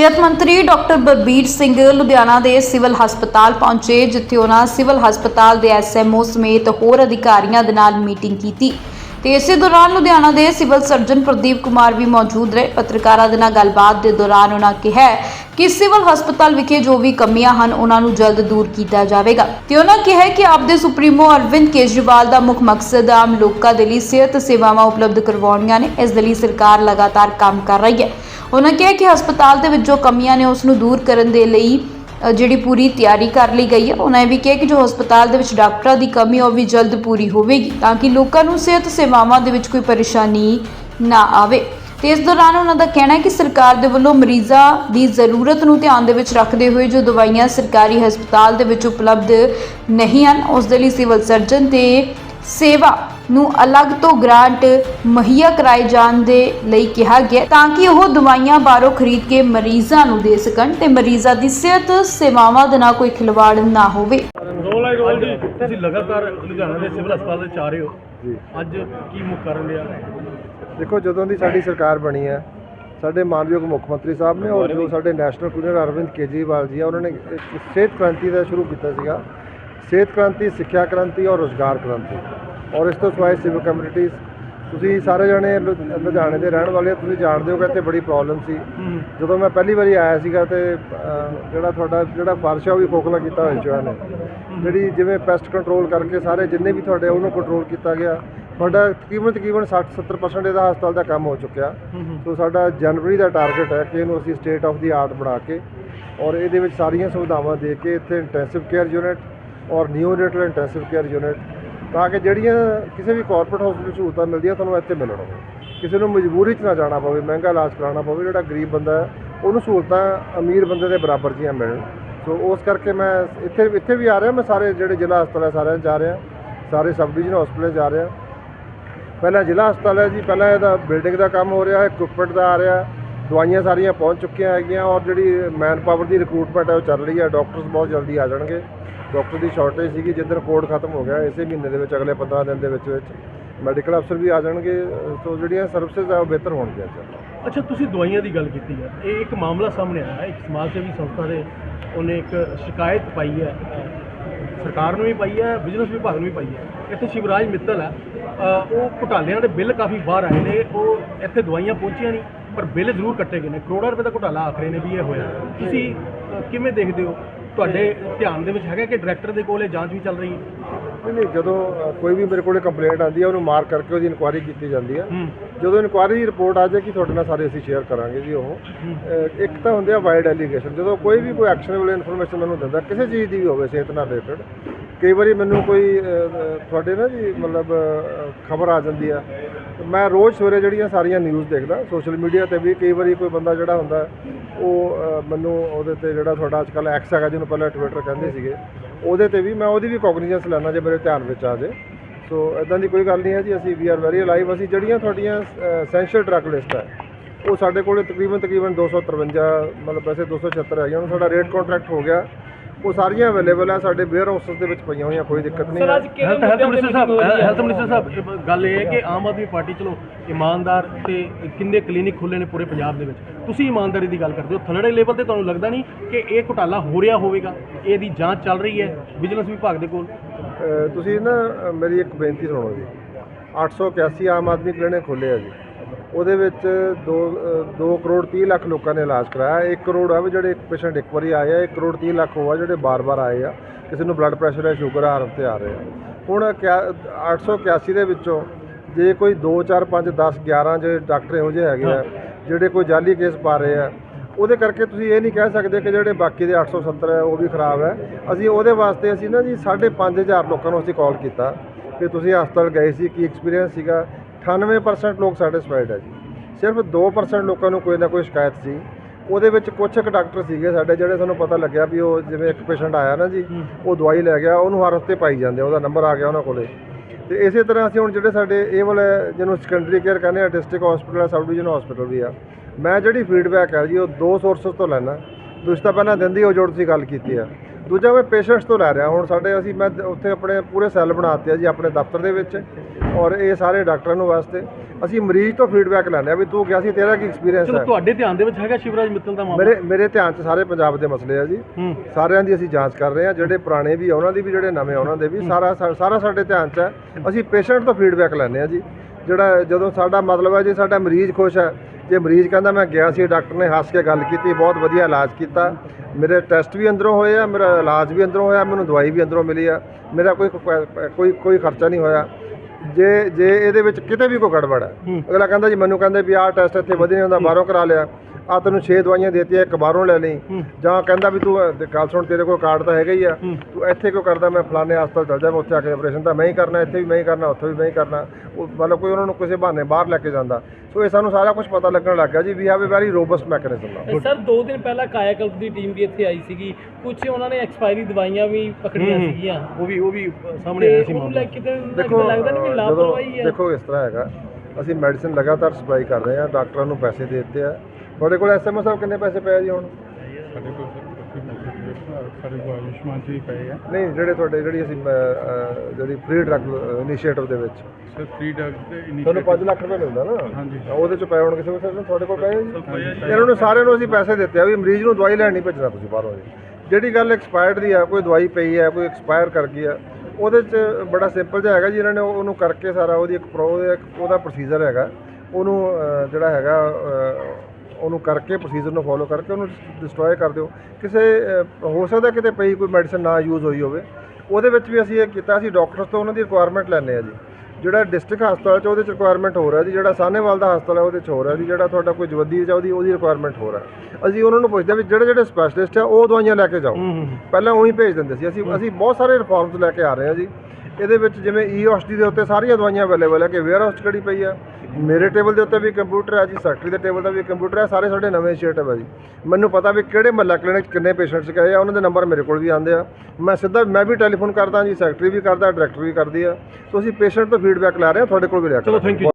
ਸਿਹਤ ਮੰਤਰੀ ਡਾਕਟਰ ਬਲਬੀਰ ਸਿੰਘ ਲੁਧਿਆਣਾ ਦੇ ਸਿਵਲ ਹਸਪਤਾਲ ਪਹੁੰਚੇ, ਜਿੱਥੇ ਉਹਨਾਂ ਸਿਵਲ ਹਸਪਤਾਲ ਦੇ ਐਸਐਮਓ ਸਮੇਤ ਹੋਰ ਅਧਿਕਾਰੀਆਂ ਦੇ ਨਾਲ ਮੀਟਿੰਗ ਕੀਤੀ। ਤੇ ਇਸੇ ਦੌਰਾਨ ਲੁਧਿਆਣਾ ਦੇ ਸਿਵਲ ਸਰਜਨ ਪ੍ਰਦੀਪ ਕੁਮਾਰ ਵੀ ਮੌਜੂਦ ਰਹੇ। ਪੱਤਰਕਾਰਾਂ ਦੇ ਨਾਲ ਗੱਲਬਾਤ ਦੇ ਦੌਰਾਨ ਉਹਨਾਂ ਕਿਹਾ ਕਿ ਸਿਵਲ ਹਸਪਤਾਲ ਵਿਖੇ ਜੋ ਵੀ ਕਮੀਆਂ ਹਨ, ਉਹਨਾਂ ਨੂੰ ਜਲਦ ਦੂਰ ਕੀਤਾ ਜਾਵੇਗਾ। ਤੇ ਉਹਨਾਂ ਕਿਹਾ ਕਿ ਆਪਦੇ ਸੁਪਰੀਮੋ ਅਰਵਿੰਦ ਕੇਜਰੀਵਾਲ ਦਾ ਮੁੱਖ ਮਕਸਦ ਆਮ ਲੋਕਾਂ ਦੇ ਲਈ ਸਿਹਤ ਸੇਵਾਵਾਂ ਉਪਲਬਧ ਕਰਵਾਉਣੀਆਂ ਨੇ। ਇਸ ਦੇ ਲਈ ਸਰਕਾਰ ਲਗਾਤਾਰ ਕੰਮ ਕਰ ਰਹੀ ਹੈ। ਉਹਨਾਂ ਕਿਹਾ ਕਿ ਹਸਪਤਾਲ ਦੇ ਵਿੱਚ ਜੋ ਕਮੀਆਂ ਨੇ ਉਸ ਨੂੰ ਦੂਰ ਕਰਨ ਦੇ ਲਈ ਅ, ਜਿਹੜੀ ਪੂਰੀ ਤਿਆਰੀ ਕਰ ਲਈ ਗਈ ਹੈ। ਉਹਨਾਂ ਇਹ ਵੀ ਕਿਹਾ ਕਿ ਜੋ ਹਸਪਤਾਲ ਦੇ ਵਿੱਚ ਡਾਕਟਰਾਂ ਦੀ ਕਮੀ ਹੈ, ਉਹ ਵੀ ਜਲਦ ਪੂਰੀ ਹੋਵੇਗੀ ਤਾਂ ਕਿ ਲੋਕਾਂ ਨੂੰ ਸਿਹਤ ਸੇਵਾਵਾਂ ਦੇ ਵਿੱਚ ਕੋਈ ਪਰੇਸ਼ਾਨੀ ਨਾ ਆਵੇ। ਤੇ ਇਸ ਦੌਰਾਨ ਉਹਨਾਂ ਦਾ ਕਹਿਣਾ ਹੈ ਕਿ ਸਰਕਾਰ ਦੇ ਵੱਲੋਂ ਮਰੀਜ਼ਾਂ ਦੀ ਜ਼ਰੂਰਤ ਨੂੰ ਧਿਆਨ ਦੇ ਵਿੱਚ ਰੱਖਦੇ ਹੋਏ ਜੋ ਦਵਾਈਆਂ ਸਰਕਾਰੀ ਹਸਪਤਾਲ ਦੇ ਵਿੱਚ ਉਪਲਬਧ ਨਹੀਂ ਹਨ ਉਸ ਦੇ ਲਈ ਸਿਵਲ ਸਰਜਨ ਤੇ ਸੇਵਾ ਨੂੰ ਅਲੱਗ ਤੋਂ ਗ੍ਰਾਂਟ ਮੁਹੱਈਆ ਕਰਾਏ ਜਾਣ ਦੇ ਲਈ ਕਿਹਾ ਗਿਆ ਤਾਂ ਕਿ ਉਹ ਦਵਾਈਆਂ ਬਾਹਰੋਂ ਖਰੀਦ ਕੇ ਮਰੀਜ਼ਾਂ ਨੂੰ ਦੇ ਸਕਣ ਤੇ ਮਰੀਜ਼ਾਂ ਦੀ ਸਿਹਤ ਸੇਵਾਵਾਂ ਦੇ ਨਾਲ ਕੋਈ ਖਿਲਵਾੜ ਨਾ ਹੋਵੇ। ਰੋਲ ਆਈ ਰੋਲ ਜੀ ਤੁਸੀਂ ਲਗਾਤਾਰ ਲੁਧਿਆਣਾ ਦੇ ਸਿਵਲ ਹਸਪਤਾਲ ਦੇ ਚਾਹ ਰਹੇ ਹੋ। ਜੀ। ਅੱਜ ਕੀ ਮੁੱਖ ਕਾਰਨ ਰਿਹਾ? ਦੇਖੋ ਜਦੋਂ ਦੀ ਸਾਡੀ ਸਰਕਾਰ ਬਣੀ ਹੈ ਸਾਡੇ ਮਾਨਯੋਗ ਮੁੱਖ ਮੰਤਰੀ ਸਾਹਿਬ ਨੇ ਔਰ ਜੋ ਸਾਡੇ ਨੈਸ਼ਨਲ ਪ੍ਰੀਮੀਅਰ ਅਰਵਿੰਦ ਕੇਜਰੀਵਾਲ ਜੀ ਆ ਉਹਨਾਂ ਨੇ ਇੱਕ ਸਿਹਤ ਕ੍ਰਾਂਤੀ ਦਾ ਸ਼ੁਰੂ ਕੀਤਾ ਸੀਗਾ। ਸਿਹਤ ਕ੍ਰਾਂਤੀ ਸਿੱਖਿਆ ਕ੍ਰਾਂਤੀ ਔਰ ਰੋਜ਼ਗਾਰ ਕ੍ਰਾਂਤੀ। ਔਰ ਇਸ ਤੋਂ ਸਿਵਾਏ ਸਿਵਲ ਕਮਿਊਨਿਟੀਜ਼ ਤੁਸੀਂ ਸਾਰੇ ਜਣੇ ਲੁਧਿਆਣੇ ਦੇ ਰਹਿਣ ਵਾਲੇ ਹੋ, ਤੁਸੀਂ ਜਾਣਦੇ ਹੋ ਕਿ ਇੱਥੇ ਬੜੀ ਪ੍ਰੋਬਲਮ ਸੀ। ਜਦੋਂ ਮੈਂ ਪਹਿਲੀ ਵਾਰੀ ਆਇਆ ਸੀਗਾ ਤੇ ਜਿਹੜਾ ਤੁਹਾਡਾ ਜਿਹੜਾ ਫਰਸ਼ ਆ ਉਹ ਵੀ ਖੋਖਲਾ ਕੀਤਾ ਹੋਇਆ ਚੋਇਆ ਨੇ ਜਿਹੜੀ ਜਿਵੇਂ ਪੈਸਟ ਕੰਟਰੋਲ ਕਰਕੇ ਸਾਰੇ ਜਿੰਨੇ ਵੀ ਤੁਹਾਡੇ ਉਹਨੂੰ ਕੰਟਰੋਲ ਕੀਤਾ ਗਿਆ। ਤੁਹਾਡਾ ਤਕਰੀਬਨ ਤਕਰੀਬਨ 60 70% ਇਹਦਾ ਹਸਪਤਾਲ ਦਾ ਕੰਮ ਹੋ ਚੁੱਕਿਆ। ਸੋ ਸਾਡਾ ਜਨਵਰੀ ਦਾ ਟਾਰਗੇਟ ਹੈ ਕਿ ਇਹਨੂੰ ਅਸੀਂ ਸਟੇਟ ਆਫ ਦੀ ਆਰਟ ਬਣਾ ਕੇ ਔਰ ਇਹਦੇ ਵਿੱਚ ਸਾਰੀਆਂ ਸੁਵਿਧਾਵਾਂ ਦੇ ਕੇ ਇੱਥੇ ਇੰਟੈਂਸਿਵ ਕੇਅਰ ਯੂਨਿਟ ਔਰ ਨਿਓਨੇਟਲ ਇੰਟੈਂਸਿਵ ਕੇਅਰ ਯੂਨਿਟ ਤਾਂ ਕਿ ਜਿਹੜੀਆਂ ਕਿਸੇ ਵੀ ਕਾਰਪੋਰੇਟ ਹਸਪਤਾਲ ਸਹੂਲਤਾਂ ਮਿਲਦੀਆਂ, ਤੁਹਾਨੂੰ ਇੱਥੇ ਮਿਲਣ ਕਿਸੇ ਨੂੰ ਮਜਬੂਰੀ 'ਚ ਨਾ ਜਾਣਾ ਪਵੇ, ਮਹਿੰਗਾ ਇਲਾਜ ਕਰਾਉਣਾ ਪਵੇ, ਜਿਹੜਾ ਗਰੀਬ ਬੰਦਾ ਉਹਨੂੰ ਸਹੂਲਤਾਂ ਅਮੀਰ ਬੰਦੇ ਦੇ ਬਰਾਬਰ ਜੀਆਂ ਮਿਲਣ। ਸੋ ਉਸ ਕਰਕੇ ਮੈਂ ਇੱਥੇ ਇੱਥੇ ਵੀ ਆ ਰਿਹਾ, ਮੈਂ ਸਾਰੇ ਜਿਹੜੇ ਜ਼ਿਲ੍ਹਾ ਹਸਪਤਾਲ ਹੈ, ਸਾਰਿਆਂ 'ਚ ਜਾ ਰਿਹਾ। ਸਾਰੇ ਸਬ ਡਿਵੀਜ਼ਨ ਹਸਪਤਾਲ ਜਾ ਰਿਹਾ। ਪਹਿਲਾਂ ਜ਼ਿਲ੍ਹਾ ਹਸਪਤਾਲ ਹੈ ਜੀ, ਪਹਿਲਾਂ ਇਹਦਾ ਬਿਲਡਿੰਗ ਦਾ ਕੰਮ ਹੋ ਰਿਹਾ ਇਕਵਿਪਮੈਂਟ ਦਾ ਆ ਰਿਹਾ। ਦਵਾਈਆਂ ਸਾਰੀਆਂ ਪਹੁੰਚ ਚੁੱਕੀਆਂ ਹੈਗੀਆਂ ਔਰ ਜਿਹੜੀ ਮੈਨ ਪਾਵਰ ਦੀ ਰਿਕਰੂਟਮੈਂਟ ਹੈ, ਉਹ ਚੱਲ ਰਹੀ ਹੈ। ਡਾਕਟਰਸ ਬਹੁਤ ਜਲਦੀ ਆ ਜਾਣਗੇ। ਡਾਕਟਰ ਦੀ ਸ਼ਾਰਟੇਜ ਸੀਗੀ, ਜਿੱਦਣ ਕੋਡ ਖਤਮ ਹੋ ਗਿਆ, ਇਸੇ ਮਹੀਨੇ ਦੇ ਵਿੱਚ, ਅਗਲੇ 15 ਦਿਨ ਦੇ ਵਿੱਚ ਵਿੱਚ ਮੈਡੀਕਲ ਅਫਸਰ ਵੀ ਆ ਜਾਣਗੇ, ਸੋ ਜਿਹੜੀਆਂ ਸਰਵਿਸਿਜ਼ ਆ ਉਹ ਬਿਹਤਰ ਹੋਣਗੀਆਂ ਚੱਲ ਅੱਛਾ, ਤੁਸੀਂ ਦਵਾਈਆਂ ਦੀ ਗੱਲ ਕੀਤੀ ਹੈ। ਇਹ ਇੱਕ ਮਾਮਲਾ ਸਾਹਮਣੇ ਆਇਆ ਇੱਕ ਸਮਾਜ ਸੇਵੀ ਸੰਸਥਾ ਦੇ, ਉਹਨੇ ਇੱਕ ਸ਼ਿਕਾਇਤ ਪਾਈ ਹੈ, ਸਰਕਾਰ ਨੂੰ ਵੀ ਪਾਈ ਹੈ, ਬਿਜ਼ਨਸ ਵਿਭਾਗ ਨੂੰ ਵੀ ਪਾਈ ਹੈ। ਇੱਥੇ ਸ਼ਿਵਰਾਜ ਮਿੱਤਲ ਹੈ। ਉਹ ਘੁਟਾਲਿਆਂ ਦੇ ਬਿੱਲ ਕਾਫੀ ਬਾਹਰ ਆਏ ਨੇ, ਉਹ ਇੱਥੇ ਦਵਾਈਆਂ ਪਹੁੰਚੀਆਂ ਨਹੀਂ, ਪਰ ਬਿੱਲ ਜ਼ਰੂਰ ਕੱਟੇ ਗਏ ਨੇ। ਕਰੋੜਾਂ ਰੁਪਏ ਦਾ ਘੁਟਾਲਾ ਆਖ ਰਹੇ ਨੇ ਵੀ ਇਹ ਹੋਇਆ। ਤੁਸੀਂ ਕਿਵੇਂ ਦੇਖਦੇ ਹੋ? ਤੁਹਾਡੇ ਧਿਆਨ ਦੇ ਵਿੱਚ ਹੈਗਾ ਕਿ ਡਾਇਰੈਕਟਰ ਦੇ ਕੋਲ ਇਹ ਜਾਂਚ ਵੀ ਚੱਲ ਰਹੀ ਹੈ? ਨਹੀਂ ਨਹੀਂ ਜਦੋਂ ਅ, ਕੋਈ ਵੀ ਮੇਰੇ ਕੋਲੇ ਕੰਪਲੇਂਟ ਆਉਂਦੀ ਹੈ ਉਹਨੂੰ ਮਾਰਕ ਕਰਕੇ ਉਹਦੀ ਇਨਕੁਆਇਰੀ ਕੀਤੀ ਜਾਂਦੀ ਹੈ। ਹੂੰ। ਜਦੋਂ ਇਨਕੁਆਇਰੀ ਦੀ ਰਿਪੋਰਟ ਆ ਜਾਏਗੀ ਤੁਹਾਡੇ ਨਾਲ ਸਾਰੇ ਅਸੀਂ ਸ਼ੇਅਰ ਕਰਾਂਗੇ ਜੀ ਉਹ। ਇੱਕ ਤਾਂ ਹੁੰਦੇ ਆ ਵਾਈਡ ਐਲੀਗੇਸ਼ਨ ਜਦੋਂ ਕੋਈ ਵੀ ਕੋਈ ਐਕਸ਼ਨੇਬਲ ਇਨਫੋਰਮੇਸ਼ਨ ਮੈਨੂੰ ਦਿੰਦਾ ਕਿਸੇ ਚੀਜ਼ ਦੀ ਵੀ ਹੋਵੇ ਸਿਹਤ ਨਾਲ ਰਿਲੇਟਡ ਕਈ ਵਾਰੀ ਮੈਨੂੰ ਕੋਈ ਤੁਹਾਡੇ ਨਾ ਜੀ ਮਤਲਬ ਖਬਰ ਆ ਜਾਂਦੀ ਆ। ਮੈਂ ਰੋਜ਼ ਸਵੇਰੇ ਜਿਹੜੀਆਂ ਸਾਰੀਆਂ ਨਿਊਜ਼ ਦੇਖਦਾ ਸੋਸ਼ਲ ਮੀਡੀਆ ਤੇ ਵੀ ਕਈ ਵਾਰੀ ਕੋਈ ਬੰਦਾ ਜਿਹੜਾ ਹੁੰਦਾ, ਉਹ ਮੈਨੂੰ ਉਹਦੇ ਤੇ ਜਿਹੜਾ ਤੁਹਾਡਾ ਅੱਜ ਕੱਲ੍ਹ ਐਕਸ ਹੈਗਾ, ਜਿਹਨੂੰ ਪਹਿਲਾਂ ਟਵਿੱਟਰ ਕਹਿੰਦੇ ਸੀਗੇ, ਉਹਦੇ ਤੇ ਵੀ ਮੈਂ ਉਹਦੀ ਵੀ ਕੋਗਨੀਜੈਂਸ ਲੈਣਾ ਜੇ ਮੇਰੇ ਧਿਆਨ ਵਿੱਚ ਆ ਜੇ। ਸੋ ਇਦਾਂ ਦੀ ਕੋਈ ਗੱਲ ਨਹੀਂ ਹੈ ਜੀ, ਅਸੀਂ ਵੀ ਆਰ ਵੈਰੀ ਅਲਾਈਵ ਅਸੀਂ ਜਿਹੜੀਆਂ ਤੁਹਾਡੀਆਂ ਐਸੈਂਸ਼ੀਅਲ ਡਰੱਗ ਲਿਸਟ ਹੈ, ਉਹ ਸਾਡੇ ਕੋਲ ਤਕਰੀਬਨ ਤਕਰੀਬਨ 253 ਮਤਲਬ ਵੈਸੇ 276 ਹੈਗੀਆਂ ਹੁਣ ਸਾਡਾ ਰੇਟ ਕੰਟਰੈਕਟ ਹੋ ਗਿਆ। ਉਹ ਸਾਰੀਆਂ ਅਵੇਲੇਬਲ ਹੈ ਸਾਡੇ ਵੇਅਰ ਹਾਊਸਸ ਦੇ ਵਿੱਚ ਪਈਆਂ ਹੋਈਆਂ ਕੋਈ ਦਿੱਕਤ ਨਹੀਂ ਹੈ ਹੈਲਥ ਹੈਲਥ ਮਿਨਿਸਟਰ ਸਾਹਿਬ ਹੈਲਥ ਮਿਨਿਸਟਰ ਸਾਹਿਬ ਇਹ ਗੱਲ ਇਹ ਹੈ ਕਿ ਆਮ ਆਦਮੀ ਪਾਰਟੀ ਚਲੋ ਇਮਾਨਦਾਰ ਤੇ ਕਿੰਨੇ ਕਲੀਨਿਕ ਖੁੱਲੇ ਨੇ ਪੂਰੇ ਪੰਜਾਬ ਦੇ ਵਿੱਚ। ਤੁਸੀਂ ਇਮਾਨਦਾਰੀ ਦੀ ਗੱਲ ਕਰਦੇ ਹੋ ਥੱਲੜੇ ਲੈਵਲ ਤੇ ਤੁਹਾਨੂੰ ਲੱਗਦਾ ਨਹੀਂ ਕਿ ਇਹ ਘੁਟਾਲਾ ਹੋ ਰਿਹਾ ਹੋਵੇਗਾ? ਇਹਦੀ ਜਾਂਚ ਚੱਲ ਰਹੀ ਹੈ ਵਿਜੀਲੈਂਸ ਵਿਭਾਗ ਦੇ ਕੋਲ? ਅਹ ਤੁਸੀਂ ਨਾ ਅਹ ਮੇਰੀ ਇੱਕ ਬੇਨਤੀ ਸੁਣੋ ਜੀ। 881 ਆਮ ਆਦਮੀ ਕਲੀਨਿਕ ਖੋਲ੍ਹੇ ਆ ਜੀ। ਉਹਦੇ ਵਿੱਚ 2 2 ਕਰੋੜ 30 ਲੱਖ ਲੋਕਾਂ ਨੇ ਇਲਾਜ ਕਰਾਇਆ। 1 ਕਰੋੜ ਆ ਵੀ ਜਿਹੜੇ ਪੇਸ਼ੈਂਟ ਇੱਕ ਵਾਰੀ ਆਏ ਆ 1 ਕਰੋੜ 30 ਲੱਖ ਉਹ ਆ ਜਿਹੜੇ ਬਾਰ-ਬਾਰ ਆਏ ਆ ਕਿਸੇ ਨੂੰ ਬਲੱਡ ਪ੍ਰੈਸ਼ਰ ਹੈ ਸ਼ੂਗਰ ਆ ਹਰ ਤੇ ਆ ਰਹੇ ਆ। ਹੁਣ ਕਿਆ 881 ਦੇ ਵਿੱਚੋਂ ਜੇ ਕੋਈ 2 4 5 10 11 ਜੇ ਡਾਕਟਰ ਇਹੋ ਜਿਹੇ ਹੈਗੇ ਆ ਜਿਹੜੇ ਕੋਈ ਜਾਲੀ ਕੇਸ ਪਾ ਰਹੇ ਆ ਉਹਦੇ ਕਰਕੇ ਤੁਸੀਂ ਇਹ ਨਹੀਂ ਕਹਿ ਸਕਦੇ ਕਿ ਜਿਹੜੇ ਬਾਕੀ ਦੇ 870 ਹੈ ਉਹ ਵੀ ਖਰਾਬ ਹੈ। ਅਸੀਂ ਉਹਦੇ ਵਾਸਤੇ ਅਸੀਂ ਨਾ ਜੀ 5500 ਲੋਕਾਂ ਨੂੰ ਅਸੀਂ ਕਾਲ ਕੀਤਾ ਕਿ ਤੁਸੀਂ ਹਸਪਤਾਲ ਗਏ ਸੀ ਕੀ ਐਕਸਪੀਰੀਅੰਸ ਸੀਗਾ 98% ਲੋਕ ਸੈਟੀਸਫਾਈਡ ਹੈ ਜੀ। ਸਿਰਫ 2% ਲੋਕਾਂ ਨੂੰ ਕੋਈ ਨਾ ਕੋਈ ਸ਼ਿਕਾਇਤ ਸੀ। ਉਹਦੇ ਵਿੱਚ ਕੁਝ ਕੁ ਡਾਕਟਰ ਸੀਗੇ ਸਾਡੇ ਜਿਹੜੇ ਸਾਨੂੰ ਪਤਾ ਲੱਗਿਆ ਵੀ ਉਹ ਜਿਵੇਂ ਇੱਕ ਪੇਸ਼ੈਂਟ ਆਇਆ ਨਾ ਜੀ ਉਹ ਦਵਾਈ ਲੈ ਗਿਆ ਉਹਨੂੰ ਹਰ ਹਫ਼ਤੇ ਪਾਈ ਜਾਂਦੇ ਆ, ਉਹਦਾ ਨੰਬਰ ਆ ਗਿਆ ਉਹਨਾਂ ਕੋਲੇ। ਤੇ ਇਸੇ ਤਰ੍ਹਾਂ ਅਸੀਂ ਹੁਣ ਜਿਹੜੇ ਸਾਡੇ ਇਹ ਵਾਲੇ ਜਿਹਨੂੰ ਸੈਕੰਡਰੀ ਕੇਅਰ ਕਹਿੰਦੇ ਆ district hospital sub division hospital ਵੀ ਆ। ਮੈਂ ਜਿਹੜੀ ਫੀਡਬੈਕ ਹੈ ਜੀ ਉਹ ਦੋ ਸੋਰਸਸ ਤੋਂ ਲੈਣਾ ਤੁਸੀਂ ਤਾਂ ਪਹਿਲਾਂ ਦਿੰਦੀ ਹੋ ਜੋ ਤੁਸੀਂ ਗੱਲ ਕੀਤੀ ਆ। ਦੂਜਾ ਮੈਂ ਪੇਸ਼ੈਂਟਸ ਤੋਂ ਲੈ ਰਿਹਾ। ਹੁਣ ਸਾਡੇ ਅਸੀਂ ਮੈਂ ਉੱਥੇ ਆਪਣੇ ਪੂਰੇ ਸੈੱਲ ਬਣਾਤੇ ਆ ਜੀ ਆਪਣੇ ਦਫ਼ਤਰ ਦੇ ਵਿੱਚ ਔਰ ਇਹ ਸਾਰੇ ਡਾਕਟਰਾਂ ਨੂੰ ਵਾਸਤੇ। ਅਸੀਂ ਮਰੀਜ਼ ਤੋਂ ਫੀਡਬੈਕ ਲੈਂਦੇ ਆ ਵੀ ਤੂੰ ਗਿਆ ਸੀ ਤੇਰਾ ਕੀ ਐਕਸਪੀਰੀਅੰਸ ਚਲੋ ਹੈ? ਤੁਹਾਡੇ ਧਿਆਨ ਦੇ ਵਿੱਚ ਹੈਗਾ ਸ਼ਿਵਰਾਜ ਮਿੱਤਲ ਦਾ ਮਾਮਲਾ? ਮੇਰੇ ਮੇਰੇ ਧਿਆਨ 'ਚ ਸਾਰੇ ਪੰਜਾਬ ਦੇ ਮਸਲੇ ਆ ਜੀ। ਸਾਰਿਆਂ ਦੀ ਅਸੀਂ ਜਾਂਚ ਕਰ ਰਹੇ ਹਾਂ ਜਿਹੜੇ ਪੁਰਾਣੇ ਵੀ ਆ ਉਹਨਾਂ ਦੀ ਵੀ ਜਿਹੜੇ ਨਵੇਂ ਆ ਉਹਨਾਂ ਦੇ ਵੀ। ਸਾਰਾ ਸਾਰਾ ਸਾਡੇ ਧਿਆਨ 'ਚ ਹੈ। ਅਸੀਂ ਪੇਸ਼ੈਂਟ ਤੋਂ ਫੀਡਬੈਕ ਲੈਂਦੇ ਆ ਜੀ। ਜਿਹੜਾ ਜਦੋਂ ਸਾਡਾ ਮਤਲਬ ਹੈ ਜੀ ਸਾਡਾ ਮਰੀਜ਼ ਖੁਸ਼ ਹੈ ਜੇ ਮਰੀਜ਼ ਕਹਿੰਦਾ ਮੈਂ ਗਿਆ ਸੀ ਡਾਕਟਰ ਨੇ ਹੱਸ ਕੇ ਗੱਲ ਕੀਤੀ ਬਹੁਤ ਵਧੀਆ ਇਲਾਜ ਕੀਤਾ। ਮੇਰੇ ਟੈਸਟ ਵੀ ਅੰਦਰੋਂ ਹੋਏ ਆ ਮੇਰਾ ਇਲਾਜ ਵੀ ਅੰਦਰੋਂ ਹੋਇਆ ਮੈਨੂੰ ਦਵਾਈ ਵੀ ਅੰਦਰੋਂ ਮਿਲੀ ਆ। ਮੇਰਾ ਕੋਈ ਕੋਈ ਕੋਈ ਖਰਚਾ ਨਹੀਂ ਹੋਇਆ। ਜੇ ਜੇ ਇਹਦੇ ਵਿੱਚ ਕਿਤੇ ਵੀ ਕੋਈ ਗੜਬੜ ਹੈ ਹੂੰ। ਅਗਲਾ ਕਹਿੰਦਾ ਜੀ ਮੈਨੂੰ ਕਹਿੰਦੇ ਵੀ ਆਹ ਟੈਸਟ ਇੱਥੇ ਵਧੀਆ ਨਹੀਂ ਹੁੰਦਾ ਬਾਹਰੋਂ ਕਰਾ ਲਿਆ। ਆ ਤੈਨੂੰ 6 ਦਵਾਈਆਂ ਦੇਤੀਆਂ ਇੱਕ ਬਾਹਰੋਂ ਲੈ ਲਈ। ਜਾਂ ਕਹਿੰਦਾ ਵੀ ਤੂੰ ਅਹ, ਤੇ ਗੱਲ ਸੁਣ ਤੇਰੇ ਕੋਲ ਕਾਰਡ ਤਾਂ ਹੈਗਾ ਹੀ ਆ। ਤੂੰ ਇੱਥੇ ਕਿਉਂ ਕਰਦਾ? ਮੈਂ ਫਲਾਣੇ ਹਸਪਤਾਲ ਚੱਲ ਜਾ ਮੈਂ ਉੱਥੇ ਆ ਕੇ ਆਪਰੇਸ਼ਨ ਤਾਂ ਮੈਂ ਹੀ ਕਰਨਾ ਇੱਥੇ ਵੀ ਮੈਂ ਹੀ ਕਰਨਾ ਉੱਥੇ ਵੀ ਮੈਂ ਹੀ ਕਰਨਾ। ਉਹ ਮਤਲਬ ਕੋਈ ਉਹਨਾਂ ਨੂੰ ਕਿਸੇ ਬਹਾਨੇ ਬਾਹਰ ਲੈ ਕੇ ਜਾਂਦਾ। ਸੋ ਇਹ ਸਾਨੂੰ ਸਾਰਾ ਕੁਝ ਪਤਾ ਲੱਗਣ ਲੱਗ ਗਿਆ ਜੀ we have a very robust mechanism now sir ਦੋ ਦਿਨ ਪਹਿਲਾਂ ਕਾਇਆਕਲਪ ਦੀ ਟੀਮ ਵੀ ਇੱਥੇ ਆਈ ਸੀਗੀ। ਕੁਝ ਉਹਨਾਂ ਨੇ ਐਕਸਪਾਇਰੀ ਦਵਾਈਆਂ ਵੀ ਪਕੜੀਆਂ। ਸੀਗੀਆਂ। ਉਹ ਵੀ ਉਹ ਵੀ ਅ, ਸਾਹਮਣੇ ਆਇਆ ਤੇ ਸੀ ਮਾਮਲਾ। ਕੇ ਕਿਤੇ ਦੇਖੋ ਲੱਗਦਾ ਨਹੀਂ ਵੀ ਅਹ, ਲਾਪਰਵਾਹੀ ਹੈ। ਦੇਖੋ ਇਸ ਤਰ੍ਹਾਂ ਹੈਗਾ। ਅਸੀਂ ਮੈਡੀਸਿਨ ਲਗਾਤਾਰ ਸਪਲਾਈ ਕਰ ਰਹੇ ਹਾਂ ਡਾਕਟਰਾਂ ਨੂੰ ਪੈਸੇ ਦੇ ਦਿੱਤੇ ਆ। ਤੁਹਾਡੇ ਕੋਲ ਐਸਐਮਓ ਸਾਹਿਬ ਕਿੰਨੇ ਪੈਸੇ ਪਏ ਆ ਜੀ ਹੁਣ? ਸਾਡੇ ਕੋਲ ਸਰ ਸਾਡੇ ਕੋਲ ਆਯੁਸ਼ਮਾਨ ਜੀ ਪਏ ਆ। ਨਹੀਂ ਜਿਹੜੇ ਤੁਹਾਡੇ ਜਿਹੜੀ ਅਸੀਂ ਅਹ, ਅਹ, ਜਿਹੜੀ ਫ੍ਰੀ ਡਰੱਗ ਇਨੀਸ਼ੀਏਟਿਵ ਦੇ ਵਿੱਚ। ਸਰ ਫ੍ਰੀ ਡਰਗ ਦੇ ਤੁਹਾਨੂੰ 5 ਲੱਖ ਰੁਪਏ ਮਿਲਦਾ ਨਾ? ਹਾਂਜੀ। ਉਹਦੇ ਚ ਪਏ ਹੋਣਗੇ ਕਿਸੇ ਕੋਲ ਤੁਹਾਡੇ ਕੋਲ ਪਏ ਆ ਜੀ? ਇਹਨਾਂ ਨੂੰ ਸਾਰਿਆਂ ਨੂੰ ਅਸੀਂ ਪੈਸੇ ਦਿੱਤੇ ਆ ਵੀ ਮਰੀਜ਼ ਨੂੰ ਦਵਾਈ ਲੈਣ ਨਹੀਂ ਭੇਜਣਾ ਤੁਸੀਂ ਬਾਹਰੋਂ ਜੀ। ਜਿਹੜੀ ਗੱਲ ਐਕਸਪਾਇਰਡ ਦੀ ਆ ਕੋਈ ਦਵਾਈ ਪਈ ਆ ਕੋਈ ਐਕਸਪਾਇਰ ਕਰ ਗਈ ਆ ਉਹਦੇ ਚ ਬੜਾ ਸਿੰਪਲ ਜਿਹਾ ਹੈਗਾ ਜੀ ਇਹਨਾਂ ਨੇ ਉਹ- ਉਹਨੂੰ ਕਰਕੇ ਸਾਰਾ ਉਹਦੀ ਇੱਕ ਪ੍ਰੋ ਉਹਦਾ ਪ੍ਰੋਸੀਜਰ ਹੈਗਾ। ਉਹਨੂੰ ਅਹ, ਜਿਹੜਾ ਹੈਗਾ ਉਹਨੂੰ ਕਰਕੇ ਪ੍ਰੋਸੀਜਰ ਨੂੰ ਫੋਲੋ ਕਰਕੇ ਉਹਨੂੰ ਡਿਸਟਰੋਏ ਕਰ ਦਿਓ। ਕਿਸੇ ਹੋ ਸਕਦਾ ਕਿਤੇ ਪਈ ਕੋਈ ਮੈਡੀਸਨ ਨਾ ਯੂਜ਼ ਹੋਈ ਹੋਵੇ। ਉਹਦੇ ਵਿੱਚ ਵੀ ਅਸੀਂ ਇਹ ਕੀਤਾ ਸੀ ਡਾਕਟਰਸ ਤੋਂ ਉਹਨਾਂ ਦੀ ਰਿਕੁਆਇਰਮੈਂਟ ਲੈਂਦੇ ਆ ਜੀ। ਜਿਹੜਾ ਡਿਸਟ੍ਰਿਕਟ ਹਸਪਤਾਲ ਚ ਉਹਦੇ ਚ ਰਿਕੁਆਇਰਮੈਂਟ ਹੋ ਰਿਹਾ ਜੀ ਜਿਹੜਾ ਸਾਹਨੇਵਾਲ ਦਾ ਹਸਪਤਾਲ ਹੈ ਉਹਦੇ ਚ ਹੋ ਰਿਹਾ ਜੀ ਜਿਹੜਾ ਤੁਹਾਡਾ ਕੋਈ ਜਵੱਦੀ ਚ ਉਹਦੀ ਉਹਦੀ ਰਿਕੁਆਇਰਮੈਂਟ ਹੋ ਰਿਹਾ। ਅਸੀਂ ਉਹਨਾਂ ਨੂੰ ਪੁੱਛਦੇ ਵੀ ਜਿਹੜੇ ਜਿਹੜੇ ਸਪੈਸ਼ਲਿਸਟ ਆ ਉਹ ਦਵਾਈਆਂ ਲੈ ਕੇ ਜਾਓ। ਪਹਿਲਾਂ ਉਹੀ ਭੇਜ ਦਿੰਦੇ ਸੀ। ਅਸੀਂ ਅਸੀਂ ਬਹੁਤ ਸਾਰੇ ਰਿਫਾਰਮਸ ਲੈ ਕੇ ਆ ਰਹੇ ਹਾਂ ਜੀ। ਇਹਦੇ ਵਿੱਚ ਜਿਵੇਂ ਈਓਐਸਡੀ ਦੇ ਉੱਤੇ ਸਾਰੀਆਂ ਦਵਾਈਆਂ ਅਵੇਲੇਬਲ ਹੈ ਕਿ ਵੇਅਰ ਹਾਊਸ ਕਿਹੜੀ ਪਈ ਆ? ਮੇਰੇ ਟੇਬਲ ਦੇ ਉੱਤੇ ਵੀ ਕੰਪਿਊਟਰ ਹੈ ਜੀ ਸੈਕਟਰੀ ਦੇ ਟੇਬਲ ਦਾ ਵੀ ਕੰਪਿਊਟਰ ਹੈ ਸਾਰੇ ਸਾਡੇ ਨਵੇਂ ਇਨੀਸ਼ੀਏਟਿਵ ਹੈ ਜੀ ਮੈਨੂੰ ਪਤਾ ਵੀ ਕਿਹੜੇ ਮਹੱਲਾ ਕਲੀਨਿਕ ਕਿੰਨੇ ਪੇਸ਼ੈਂਟਸ ਗਏ ਆ ਉਹਨਾਂ ਦੇ ਨੰਬਰ ਮੇਰੇ ਕੋਲ ਵੀ ਆਉਂਦੇ ਆ। ਮੈਂ ਸਿੱਧਾ ਮੈਂ ਵੀ ਟੈਲੀਫੋਨ ਕਰਦਾ ਜੀ ਸੈਕਟਰੀ ਵੀ ਕਰਦਾ ਡਾਇਰੈਕਟਰ ਵੀ ਕਰਦੀ ਆ। ਸੋ ਅਸੀਂ ਪੇਸ਼ੈਂਟ ਤੋਂ ਫੀਡਬੈਕ ਲੈ ਰਹੇ ਹਾਂ ਤੁਹਾਡੇ ਕੋਲ ਵੀ ਲਿਆ ਚਲੋ, thank you.